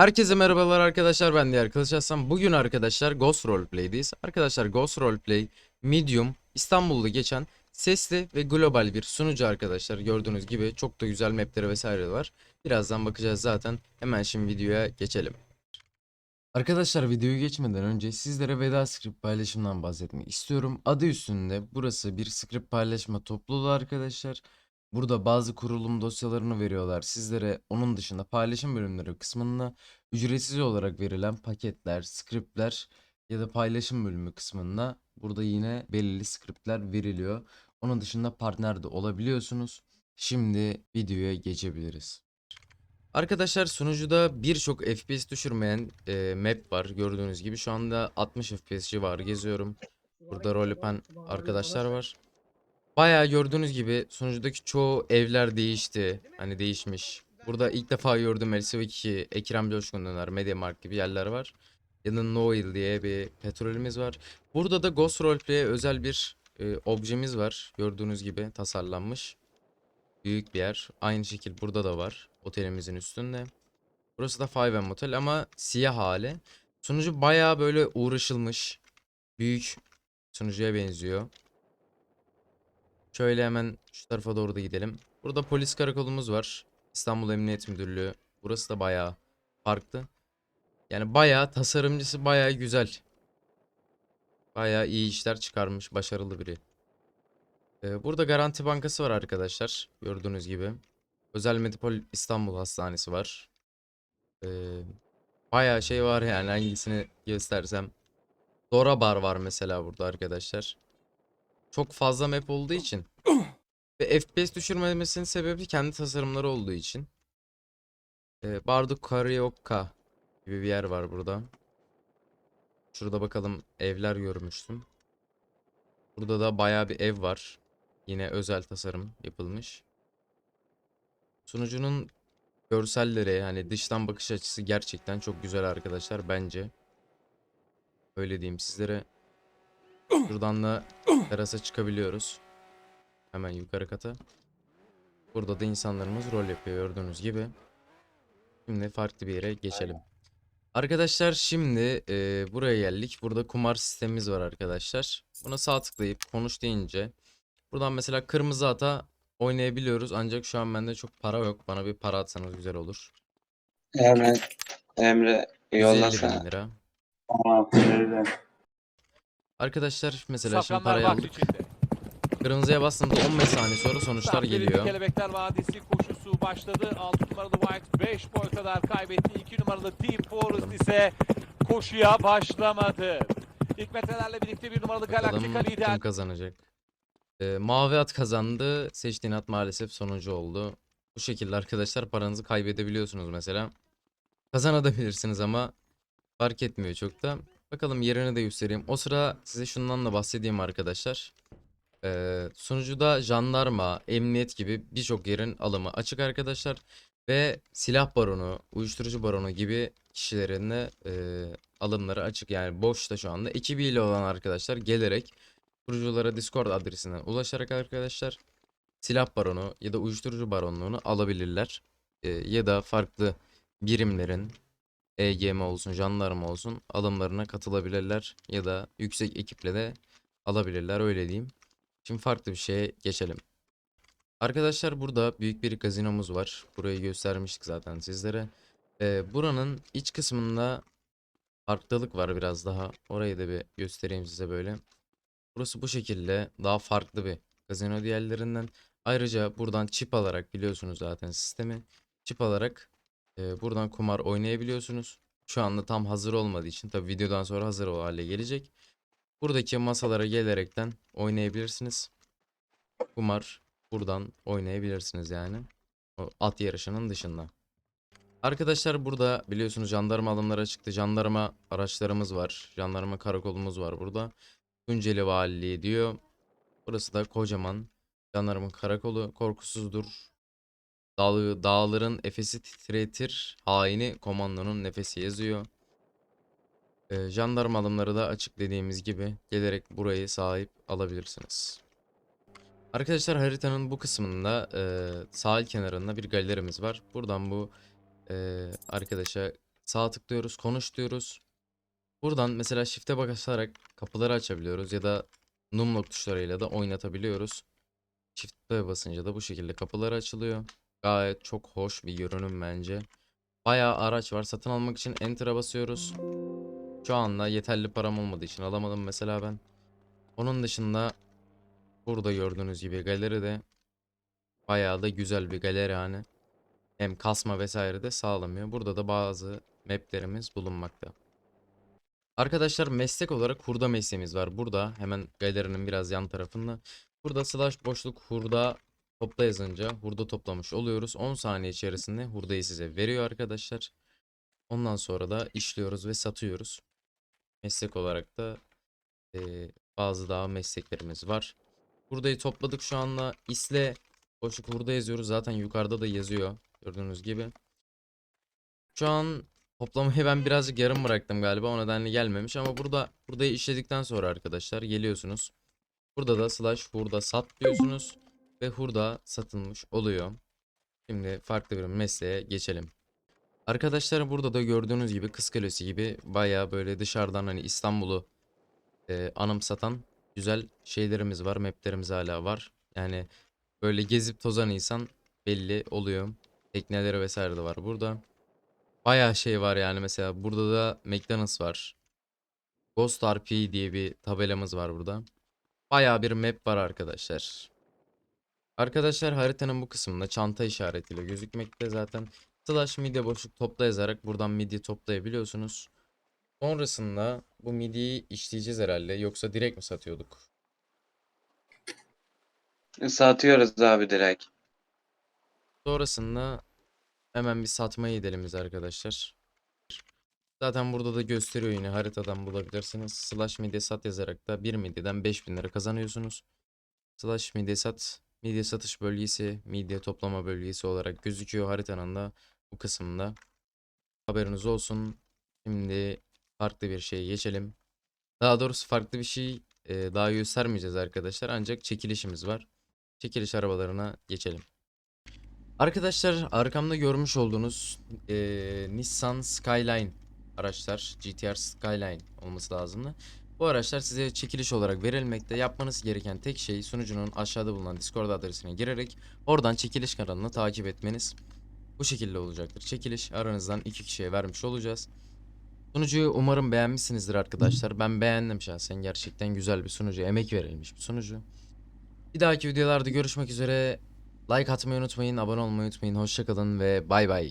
Herkese merhabalar arkadaşlar ben Diğer Kılıç Aslan. Bugün arkadaşlar Ghost Roleplay'deyiz. Arkadaşlar Ghost Roleplay Medium İstanbul'da geçen sesli ve global bir sunucu arkadaşlar. Gördüğünüz gibi çok da güzel mapleri vesaire var. Birazdan bakacağız zaten. Hemen şimdi videoya geçelim. Arkadaşlar videoyu geçmeden önce sizlere Veda Script paylaşımından bahsetmek istiyorum. Adı üstünde burası bir script paylaşma topluluğu arkadaşlar. Burada bazı kurulum dosyalarını veriyorlar sizlere. Onun dışında paylaşım bölümleri kısmında ücretsiz olarak verilen paketler, scriptler ya da paylaşım bölümü kısmında burada yine belirli scriptler veriliyor. Onun dışında partner de olabiliyorsunuz. Şimdi videoya geçebiliriz. Arkadaşlar sunucuda birçok FPS düşürmeyen e, map var. Gördüğünüz gibi şu anda 60 FPS civarı geziyorum. Burada rol yapan arkadaşlar var. Bayağı gördüğünüz gibi sunucudaki çoğu evler değişti. Hani değişmiş. Burada ilk defa gördüğüm LCV2, Ekrem Coşkun Döner, Mediamarkt gibi yerler var. Ya da Noil diye bir petrolümüz var. Burada da Ghost Roleplay'e özel bir e, objemiz var. Gördüğünüz gibi tasarlanmış. Büyük bir yer. Aynı şekil burada da var. Otelimizin üstünde. Burası da Five Motel ama siyah hali. Sunucu bayağı böyle uğraşılmış. Büyük sunucuya benziyor. Şöyle hemen şu tarafa doğru da gidelim. Burada polis karakolumuz var. İstanbul Emniyet Müdürlüğü. Burası da bayağı farklı. Yani bayağı tasarımcısı bayağı güzel. Bayağı iyi işler çıkarmış. Başarılı biri. Ee, burada Garanti Bankası var arkadaşlar. Gördüğünüz gibi. Özel Medipol İstanbul Hastanesi var. Ee, bayağı şey var yani hangisini göstersem. Dora Bar var mesela burada arkadaşlar. Çok fazla map olduğu için ve FPS düşürmemesinin sebebi kendi tasarımları olduğu için. Ee, Bardo Karaoke gibi bir yer var burada. Şurada bakalım evler görmüştüm. Burada da bayağı bir ev var. Yine özel tasarım yapılmış. Sunucunun görselleri hani dıştan bakış açısı gerçekten çok güzel arkadaşlar bence. Öyle diyeyim sizlere. Şuradan da terasa çıkabiliyoruz. Hemen yukarı kata. Burada da insanlarımız rol yapıyor gördüğünüz gibi. Şimdi farklı bir yere geçelim. Arkadaşlar şimdi e, buraya geldik. Burada kumar sistemimiz var arkadaşlar. Buna sağ tıklayıp konuş deyince buradan mesela kırmızı ata oynayabiliyoruz. Ancak şu an bende çok para yok. Bana bir para atsanız güzel olur. Hemen Emre 150 bin yollasana. lira. Öyle. Arkadaşlar mesela şimdi parayı aldık. Kırmızıya bastığımda 15 saniye sonra sonuçlar geliyor. Kelebekler Vadisi koşusu başladı. 6 numaralı White 5 boy kadar kaybetti. 2 numaralı Deep Forest ise koşuya başlamadı. İlk metrelerle birlikte bir numaralı Galactica Bakalım lider. kim kazanacak. Ee, mavi at kazandı. Seçtiğin at maalesef sonuncu oldu. Bu şekilde arkadaşlar paranızı kaybedebiliyorsunuz mesela. Kazanabilirsiniz ama fark etmiyor çok da. Bakalım yerini de göstereyim. O sıra size şundan da bahsedeyim arkadaşlar. Ee, sunucuda jandarma, emniyet gibi birçok yerin alımı açık arkadaşlar. Ve silah baronu, uyuşturucu baronu gibi kişilerin de e, alımları açık. Yani boşta şu anda. Ekibiyle olan arkadaşlar gelerek kuruculara Discord adresinden ulaşarak arkadaşlar silah baronu ya da uyuşturucu baronluğunu alabilirler. Ee, ya da farklı birimlerin EGM olsun, jandarma olsun alımlarına katılabilirler ya da yüksek ekiple de alabilirler öyle diyeyim. Şimdi farklı bir şeye geçelim. Arkadaşlar burada büyük bir gazinomuz var. Burayı göstermiştik zaten sizlere. Ee, buranın iç kısmında farklılık var biraz daha. Orayı da bir göstereyim size böyle. Burası bu şekilde daha farklı bir gazino diğerlerinden. Ayrıca buradan çip alarak biliyorsunuz zaten sistemi. Çip alarak e, buradan kumar oynayabiliyorsunuz. Şu anda tam hazır olmadığı için tabi videodan sonra hazır o hale gelecek. Buradaki masalara gelerekten oynayabilirsiniz. Kumar buradan oynayabilirsiniz yani. O at yarışının dışında. Arkadaşlar burada biliyorsunuz jandarma alımları çıktı. Jandarma araçlarımız var. Jandarma karakolumuz var burada. Tunceli Valiliği diyor. Burası da kocaman jandarma karakolu. Korkusuzdur. Dağ, dağların efesi titretir. Haini komandonun nefesi yazıyor. Ee, jandarma alımları da açık dediğimiz gibi gelerek burayı sahip alabilirsiniz. Arkadaşlar haritanın bu kısmında e, sahil kenarında bir galerimiz var. Buradan bu e, arkadaşa sağ tıklıyoruz, konuş diyoruz. Buradan mesela shift'e basarak kapıları açabiliyoruz ya da numlock tuşlarıyla da oynatabiliyoruz. Shift'e basınca da bu şekilde kapıları açılıyor. Gayet çok hoş bir görünüm bence. Bayağı araç var. Satın almak için enter'a basıyoruz. Şu anda yeterli param olmadığı için alamadım mesela ben. Onun dışında burada gördüğünüz gibi galeride bayağı da güzel bir galeri yani. Hem kasma vesaire de sağlamıyor. Burada da bazı maplerimiz bulunmakta. Arkadaşlar meslek olarak hurda mesleğimiz var. Burada hemen galerinin biraz yan tarafında. Burada slash boşluk hurda topla yazınca hurda toplamış oluyoruz. 10 saniye içerisinde hurdayı size veriyor arkadaşlar. Ondan sonra da işliyoruz ve satıyoruz. Meslek olarak da eee, bazı daha mesleklerimiz var. Hurdayı topladık şu anda. İsle boşluk hurda yazıyoruz. Zaten yukarıda da yazıyor. Gördüğünüz gibi. Şu an toplamayı ben birazcık yarım bıraktım galiba. O nedenle gelmemiş ama burada hurdayı işledikten sonra arkadaşlar geliyorsunuz. Burada da slash hurda sat diyorsunuz ve hurda satılmış oluyor. Şimdi farklı bir mesleğe geçelim. Arkadaşlar burada da gördüğünüz gibi Kız Kalesi gibi baya böyle dışarıdan hani İstanbul'u e, anımsatan güzel şeylerimiz var. Maplerimiz hala var. Yani böyle gezip tozan insan belli oluyor. Tekneleri vesaire de var burada. Bayağı şey var yani mesela burada da McDonald's var. Ghost RP diye bir tabelamız var burada. Bayağı bir map var arkadaşlar. Arkadaşlar haritanın bu kısmında çanta işaretiyle gözükmekte zaten. Slash midye boşluk topla yazarak buradan midye toplayabiliyorsunuz. Sonrasında bu midyeyi işleyeceğiz herhalde. Yoksa direkt mi satıyorduk? Satıyoruz abi direkt. Sonrasında hemen bir satmaya gidelim biz arkadaşlar. Zaten burada da gösteriyor yine haritadan bulabilirsiniz. Slash midye sat yazarak da 1 midyeden 5000 lira kazanıyorsunuz. Slash midye sat, midye satış bölgesi, midye toplama bölgesi olarak gözüküyor haritanın da bu kısımda. Haberiniz olsun. Şimdi farklı bir şeye geçelim. Daha doğrusu farklı bir şey e, daha göstermeyeceğiz arkadaşlar. Ancak çekilişimiz var. Çekiliş arabalarına geçelim. Arkadaşlar arkamda görmüş olduğunuz eee, Nissan Skyline araçlar GTR Skyline olması lazımdı. Bu araçlar size çekiliş olarak verilmekte. Yapmanız gereken tek şey sunucunun aşağıda bulunan Discord adresine girerek oradan çekiliş kanalını takip etmeniz. Bu şekilde olacaktır. Çekiliş aranızdan iki kişiye vermiş olacağız. Sunucuyu umarım beğenmişsinizdir arkadaşlar. Ben beğendim şahsen. Gerçekten güzel bir sunucu. Emek verilmiş bir sunucu. Bir dahaki videolarda görüşmek üzere. Like atmayı unutmayın, abone olmayı unutmayın. Hoşçakalın ve bay bay.